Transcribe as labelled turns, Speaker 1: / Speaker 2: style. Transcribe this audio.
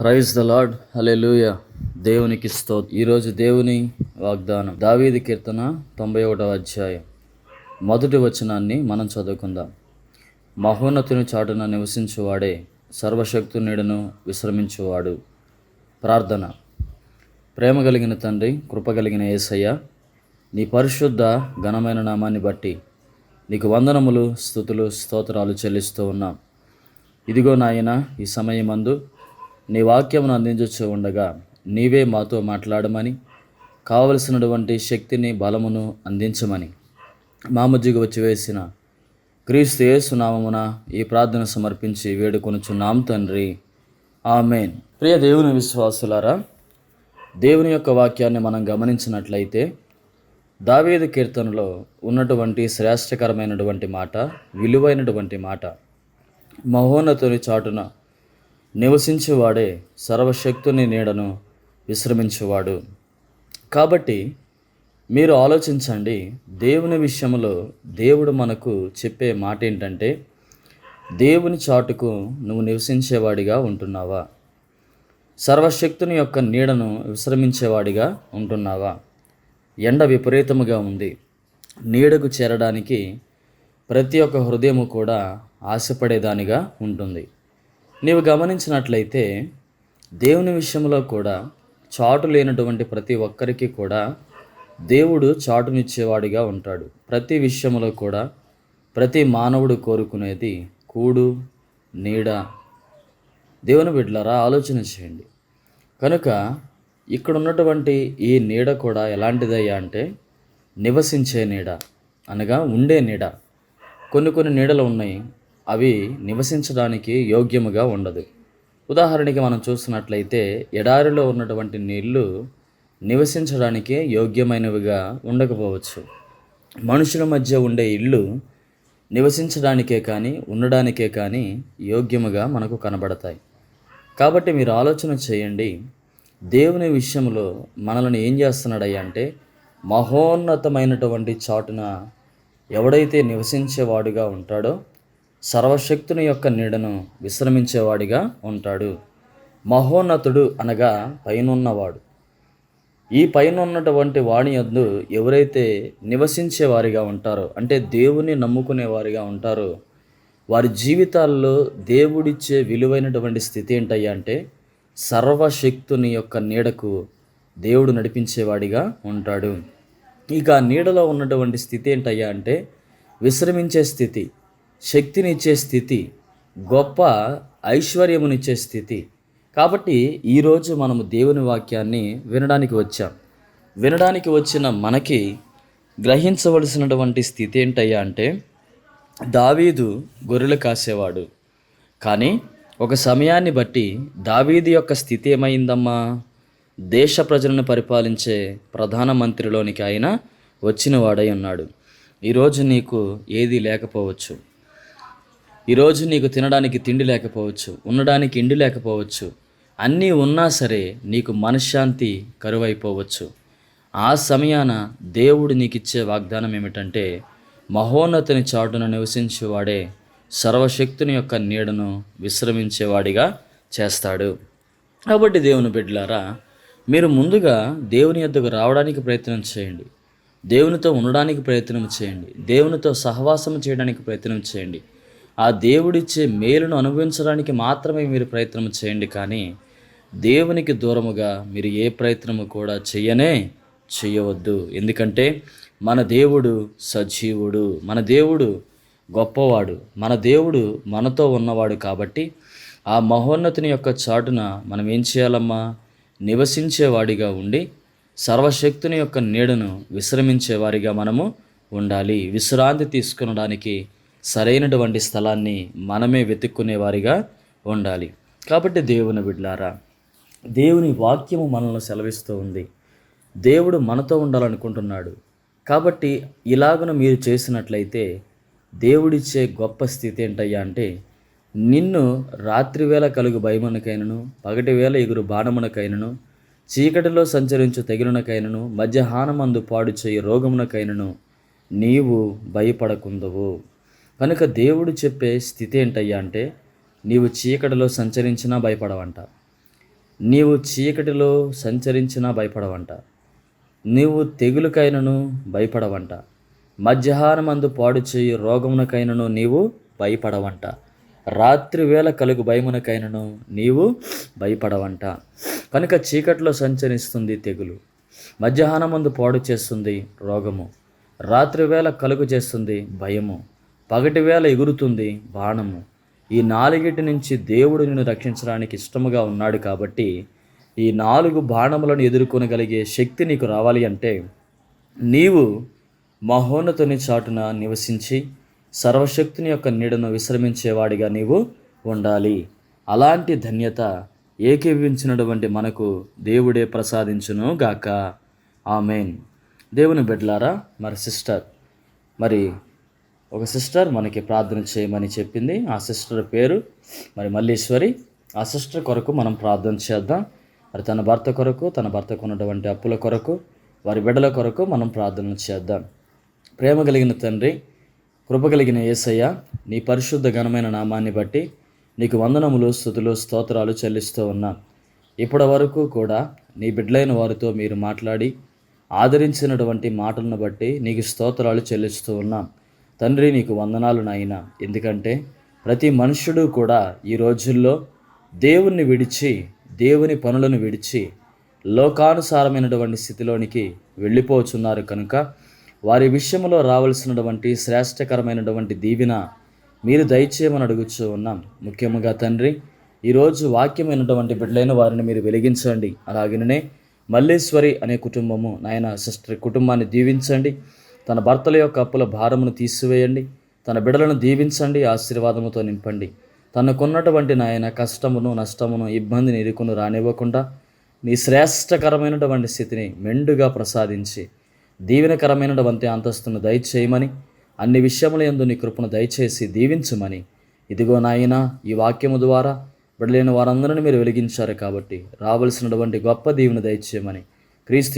Speaker 1: Praise the Lord. Hallelujah దేవునికి sto ఈరోజు దేవుని వాగ్దానం. దావీది కీర్తన తొంభై ఒకటవ అధ్యాయం. మొదటి వచనాన్ని మనం చదువుకుందాం. మహోన్నతుని చాటున నివసించువాడే సర్వశక్తు నీడను విశ్రమించువాడు. ప్రార్థన. ప్రేమ కలిగిన తండ్రి కృప కలిగిన యేసయ్య నీ పరిశుద్ధ ఘనమైన నామాన్ని బట్టి నీకు వందనములు స్థుతులు స్తోత్రాలు చెల్లిస్తూ ఉన్నాం. ఇదిగో నాయన ఈ సమయమందు నీ వాక్యమును అందించచ్చు ఉండగా నీవే మాతో మాట్లాడమని కావలసినటువంటి శక్తిని బలమును అందించమని. మా మధ్యకు వచ్చి వేసిన క్రీస్తు యేసునామమున ఈ ప్రార్థన సమర్పించి వేడుకొనుచున్నాం తండ్రి. ఆమెన్. ప్రియ దేవుని విశ్వాసులారా దేవుని యొక్క వాక్యాన్ని మనం గమనించినట్లయితే దావేద కీర్తనలో ఉన్నటువంటి శ్రేష్టకరమైనటువంటి మాట విలువైనటువంటి మాట మహోన్నతుని చాటున నివసించేవాడే సర్వశక్తుని నీడను విశ్రమించేవాడు. కాబట్టి మీరు ఆలోచించండి దేవుని విషయంలో దేవుడు మనకు చెప్పే మాట ఏంటంటే దేవుని చాటుకు నువ్వు నివసించేవాడిగా ఉంటున్నావా? సర్వశక్తుని యొక్క నీడను విశ్రమించేవాడిగా ఉంటున్నావా? ఎండ విపరీతముగా ఉంది. నీడకు చేరడానికి ప్రతి ఒక్క హృదయము కూడా ఆశపడేదానిగా ఉంటుంది. నీవు గమనించినట్లయితే దేవుని విషయంలో కూడా చాటు లేనటువంటి ప్రతి ఒక్కరికి కూడా దేవుడు చాటునిచ్చేవాడిగా ఉంటాడు. ప్రతి విషయంలో కూడా ప్రతి మానవుడు కోరుకునేది కూడు నీడ. దేవుని బిడ్డలారా ఆలోచన చేయండి. కనుక ఇక్కడ ఉన్నటువంటి ఈ నీడ కూడా ఎలాంటిదయ్యా అంటే నివసించే నీడ అనగా ఉండే నీడ. కొన్ని కొన్ని నీడలు ఉన్నాయి. అవి నివసించడానికి యోగ్యముగా ఉండదు. ఉదాహరణకి మనం చూస్తున్నట్లయితే ఎడారిలో ఉన్నటువంటి నీళ్ళు నివసించడానికి యోగ్యమైనవిగా ఉండకపోవచ్చు. మనుషుల మధ్య ఉండే ఇల్లు నివసించడానికే కానీ ఉండడానికే కానీ యోగ్యముగా మనకు కనబడతాయి. కాబట్టి మీరు ఆలోచన చేయండి దేవుని విషయంలో మనల్ని ఏం చేస్తున్నాడయ్యా అంటే మహోన్నతమైనటువంటి చాటున ఎవడైతే నివసించేవాడుగా ఉంటాడో సర్వశక్తుని యొక్క నీడను విశ్రమించేవాడిగా ఉంటాడు. మహోన్నతుడు అనగా పైనున్నవాడు. ఈ పైన ఉన్నటువంటి వాణి యందు ఎవరైతే నివసించే వారిగా ఉంటారో అంటే దేవుని నమ్ముకునే వారిగా ఉంటారో వారి జీవితాల్లో దేవుడిచ్చే విలువైనటువంటి స్థితి ఏంటయ్యా అంటే సర్వశక్తుని యొక్క నీడకు దేవుడు నడిపించేవాడిగా ఉంటాడు. ఇక నీడలో ఉన్నటువంటి స్థితి ఏంటయ్యా అంటే విశ్రమించే స్థితి. శక్తినిచ్చే స్థితి గొప్ప ఐశ్వర్యమునిచ్చే స్థితి. కాబట్టి ఈరోజు మనము దేవుని వాక్యాన్ని వినడానికి వచ్చాం. వినడానికి వచ్చిన మనకి గ్రహించవలసినటువంటి స్థితి ఏంటయ్యా అంటే దావీదు గొర్రెలు కాసేవాడు. కానీ ఒక సమయాన్ని బట్టి దావీదు యొక్క స్థితి ఏమైందమ్మా? దేశ ప్రజలను పరిపాలించే ప్రధానమంత్రిలోనికి ఆయన వచ్చిన వాడై ఉన్నాడు. ఈరోజు నీకు ఏది లేకపోవచ్చు. ఈరోజు నీకు తినడానికి తిండి లేకపోవచ్చు ఉండడానికి ఇండి లేకపోవచ్చు అన్నీ ఉన్నా సరే నీకు మనశ్శాంతి కరువైపోవచ్చు. ఆ సమయాన దేవుడు నీకు ఇచ్చే వాగ్దానం ఏమిటంటే మహోన్నతిని చాటున నివసించేవాడే సర్వశక్తుని యొక్క నీడను విశ్రమించేవాడిగా చేస్తాడు. కాబట్టి దేవుని బిడ్డలారా మీరు ముందుగా దేవుని యొద్దకు రావడానికి ప్రయత్నం చేయండి. దేవునితో ఉండడానికి ప్రయత్నం చేయండి. దేవునితో సహవాసం చేయడానికి ప్రయత్నం చేయండి. ఆ దేవుడిచ్చే మేలును అనుభవించడానికి మాత్రమే మీరు ప్రయత్నం చేయండి కానీ దేవునికి దూరముగా మీరు ఏ ప్రయత్నము కూడా చేయనే చేయవద్దు. ఎందుకంటే మన దేవుడు సజీవుడు మన దేవుడు గొప్పవాడు మన దేవుడు మనతో ఉన్నవాడు కాబట్టి ఆ మహోన్నతిని యొక్క చాటున మనం ఏం చేయాలమ్మా? నివసించేవాడిగా ఉండి సర్వశక్తుని యొక్క నీడను విశ్రమించేవారిగా మనము ఉండాలి. విశ్రాంతి తీసుకునడానికి సరైనటువంటి స్థలాన్ని మనమే వెతుక్కునే వారిగా ఉండాలి. కాబట్టి దేవుని బిడ్లారా దేవుని వాక్యము మనల్ని సెలవిస్తూ ఉంది. దేవుడు మనతో ఉండాలనుకుంటున్నాడు. కాబట్టి ఇలాగను మీరు చేసినట్లయితే దేవుడిచ్చే గొప్ప స్థితి ఏంటయ్యా అంటే నిన్ను రాత్రివేళ కలుగు భయమునకైనను పగటి వేళ ఎగురు బాణమునకైనను చీకటిలో సంచరించు తెగినకైనను మధ్యాహ్నమందు పాడు చేయి రోగమునకైనను నీవు భయపడకుందవు. కనుక దేవుడు చెప్పే స్థితి ఏంటయ్యా అంటే నీవు చీకటిలో సంచరించినా భయపడవంట. నీవు చీకటిలో సంచరించినా భయపడవంట. నీవు తెగులుకైనను భయపడవంట. మధ్యాహ్నమందు పాడు చేయి రోగమునకైనను నీవు భయపడవంట. రాత్రి వేళ కలుగు భయమునకైనను నీవు భయపడవంట. కనుక చీకట్లో సంచరిస్తుంది తెగులు. మధ్యాహ్నం ముందు పాడు చేస్తుంది రోగము. రాత్రి వేళ కలుగు చేస్తుంది భయము. పగటి వేళ ఎగురుతుంది బాణము. ఈ నాలుగిటి నుంచి దేవుడు నిన్ను రక్షించడానికి ఇష్టముగా ఉన్నాడు కాబట్టి ఈ నాలుగు బాణములను ఎదుర్కొనగలిగే శక్తి నీకు రావాలి అంటే నీవు మహోన్నతుని చాటున నివసించి సర్వశక్తుని యొక్క నీడను విశ్రమించేవాడిగా నీవు ఉండాలి. అలాంటి ధన్యత ఏకీవించినటువంటి మనకు దేవుడే ప్రసాదించును గాక ఆమెన్. దేవుని బిడ్డలారా మరి సిస్టర్ మరి ఒక సిస్టర్ మనకి ప్రార్థన చేయమని చెప్పింది. ఆ సిస్టర్ పేరు మరి మల్లీశ్వరి. ఆ సిస్టర్ కొరకు మనం ప్రార్థన చేద్దాం. మరి తన భర్త కొరకు తన భర్తకు ఉన్నటువంటి అప్పుల కొరకు వారి బిడ్డల కొరకు మనం ప్రార్థన చేద్దాం. ప్రేమ కలిగిన తండ్రి కృప కలిగిన యేసయ్య నీ పరిశుద్ధ ఘనమైన నామాన్ని బట్టి నీకు వందనములు స్థుతులు స్తోత్రాలు చెల్లిస్తూ ఉన్నా. ఇప్పటి వరకు కూడా నీ బిడ్డలైన వారితో మీరు మాట్లాడి ఆదరించినటువంటి మాటలను బట్టి నీకు స్తోత్రాలు చెల్లిస్తూ ఉన్నాం. తండ్రి నీకు వందనాలు నాయన. ఎందుకంటే ప్రతి మనుష్యుడు కూడా ఈ రోజుల్లో దేవుణ్ణి విడిచి దేవుని పనులను విడిచి లోకానుసారమైనటువంటి స్థితిలోనికి వెళ్ళిపోతున్నారు కనుక వారి విషయంలో రావాల్సినటువంటి శ్రేష్టకరమైనటువంటి దీవెన మీరు దయచేయమని అడుగుచూ ఉన్నాం. ముఖ్యంగా తండ్రి ఈరోజు వాక్యమైనటువంటి బిడ్డలైన వారిని మీరు వెలిగించండి. అలాగనే మల్లేశ్వరి అనే కుటుంబము నాయన సిస్టర్ కుటుంబాన్ని దీవించండి. తన భర్తల యొక్క అప్పుల భారమును తీసివేయండి. తన బిడలను దీవించండి. ఆశీర్వాదముతో నింపండి. తనకున్నటువంటి నాయన కష్టమును నష్టమును ఇబ్బందిని ఇరుకును రానివ్వకుండా నీ శ్రేష్టకరమైనటువంటి స్థితిని మెండుగా ప్రసాదించి దీవెనకరమైనటువంటి అంతస్తును దయచేయమని అన్ని విషయముల ఎందు నీ కృపను దయచేసి దీవించమని. ఇదిగో నాయన ఈ వాక్యము ద్వారా బిడలేని వారందరిని మీరు వెలిగించారు కాబట్టి రావలసినటువంటి గొప్ప దీవెన దయచేయమని క్రీస్తు